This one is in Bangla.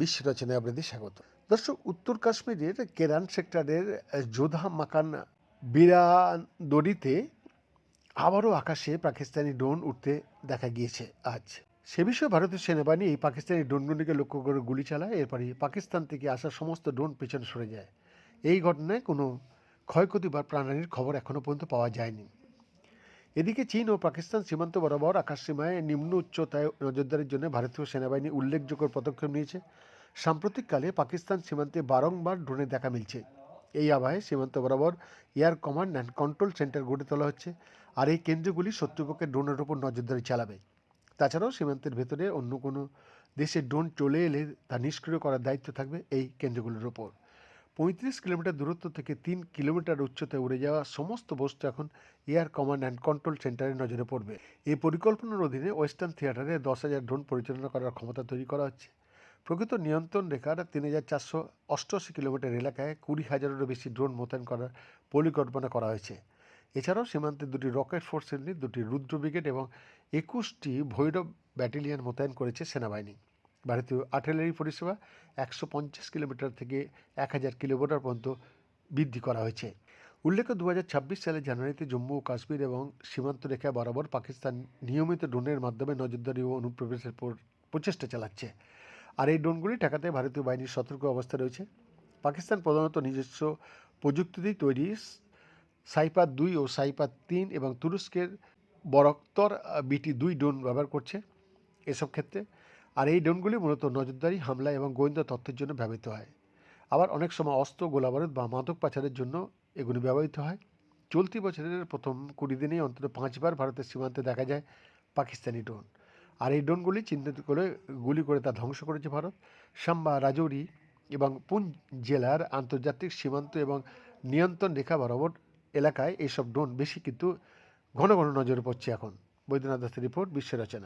বিশ্ব আপনাদের স্বাগত। দর্শক, উত্তর কাশ্মীরের কেরান সেক্টরের যোধা মাকান বিরাদরিতে আবারও আকাশে পাকিস্তানি ড্রোন উঠতে দেখা গিয়েছে আজ। সে বিষয়ে ভারতীয় সেনাবাহিনী এই পাকিস্তানি ড্রোনগুলিকে লক্ষ্য করে গুলি চালায়, এরপরই পাকিস্তান থেকে আসা সমস্ত ড্রোন পেছনে সরে যায়। এই ঘটনায় কোনো ক্ষয়ক্ষতি বা প্রাণহানির খবর এখনও পর্যন্ত পাওয়া যায়নি। এদিকে চীন ও পাকিস্তান সীমান্ত বরাবর আকাশসীমায় নিম্ন উচ্চতায় নজরদারির জন্য ভারতীয় সেনাবাহিনী উল্লেখযোগ্য পদক্ষেপ নিয়েছে। সাম্প্রতিককালে পাকিস্তান সীমান্তে বারংবার ড্রোনের দেখা মিলছে। এই আবহে সীমান্ত বরাবর air command and control centre গড়ে তোলা হচ্ছে আর এই কেন্দ্রগুলি শত্রুপক্ষের ড্রোনের ওপর নজরদারি চালাবে। তাছাড়াও সীমান্তের ভেতরে অন্য কোনো দেশের ড্রোন চলে এলে তা নিষ্ক্রিয় করার দায়িত্ব থাকবে এই কেন্দ্রগুলির ওপর। পঁয়ত্রিশ কিলোমিটার দূরত্ব থেকে তিন কিলোমিটার উচ্চতায় উড়ে যাওয়া সমস্ত বস্তু এখন এয়ার কমান্ড অ্যান্ড কন্ট্রোল সেন্টারের নজরে পড়বে। এই পরিকল্পনার অধীনে ওয়েস্টার্ন থিয়েটারে দশ হাজার ড্রোন পরিচালনা করার ক্ষমতা তৈরি করা হচ্ছে। প্রকৃত নিয়ন্ত্রণ রেখার তিন হাজার চারশো অষ্টআশি কিলোমিটার এলাকায় কুড়ি হাজারেরও বেশি ড্রোন মোতায়েন করার পরিকল্পনা করা হয়েছে। এছাড়াও সীমান্তে দুটি রকেট ফোর্স ইউনিট দুটি রুদ্র ব্রিগেড এবং একুশটি ভৈরব ব্যাটালিয়ন মোতায়েন করেছে সেনাবাহিনী। ভারতীয় আর্টিলারি পরিষেবা একশো পঞ্চাশ কিলোমিটার থেকে এক হাজার কিলোমিটার পর্যন্ত বৃদ্ধি করা হয়েছে। উল্লেখ্য দু হাজার ছাব্বিশ সালের জানুয়ারিতে জম্মু ও কাশ্মীর এবং সীমান্ত রেখা বরাবর পাকিস্তান নিয়মিত ড্রোনের মাধ্যমে নজরদারি ও অনুপ্রবেশের প্রচেষ্টা চালাচ্ছে। আর এই ড্রোনগুলি ঠেকাতে ভারতীয় বাহিনীর সতর্ক অবস্থা রয়েছে। পাকিস্তান প্রধানত নিজস্ব প্রযুক্তি দিয়ে তৈরি সাইপার দুই ও সাইপার তিন এবং তুরস্কের বরক্তর বিটি দুই ড্রোন ব্যবহার করছে। এসব ক্ষেত্রে আর এই ড্রোনগুলি মূলত নজরদারি, হামলা এবং গোয়েন্দা তথ্যের জন্য ব্যবহৃত হয়। আবার অনেক সময় অস্ত্র, গোলাবারুদ বা মাদক পাচারের জন্য এগুলি ব্যবহৃত হয়। চলতি বছরের প্রথম কুড়ি দিনেই অন্তত পাঁচবার ভারতের সীমান্তে দেখা যায় পাকিস্তানি ড্রোন। আর এই ড্রোনগুলি চিহ্নিত করে, গুলি করে তা ধ্বংস করেছে ভারত। সাম্বা, রাজৌরি এবং পুঞ্চ জেলার আন্তর্জাতিক সীমান্ত এবং নিয়ন্ত্রণ রেখা বরাবর এলাকায় এইসব ড্রোন বেশি কিন্তু ঘন ঘন নজরে পড়ছে এখন। বৈদ্যনাথ দাসের রিপোর্ট, বিশ্ব রচনা।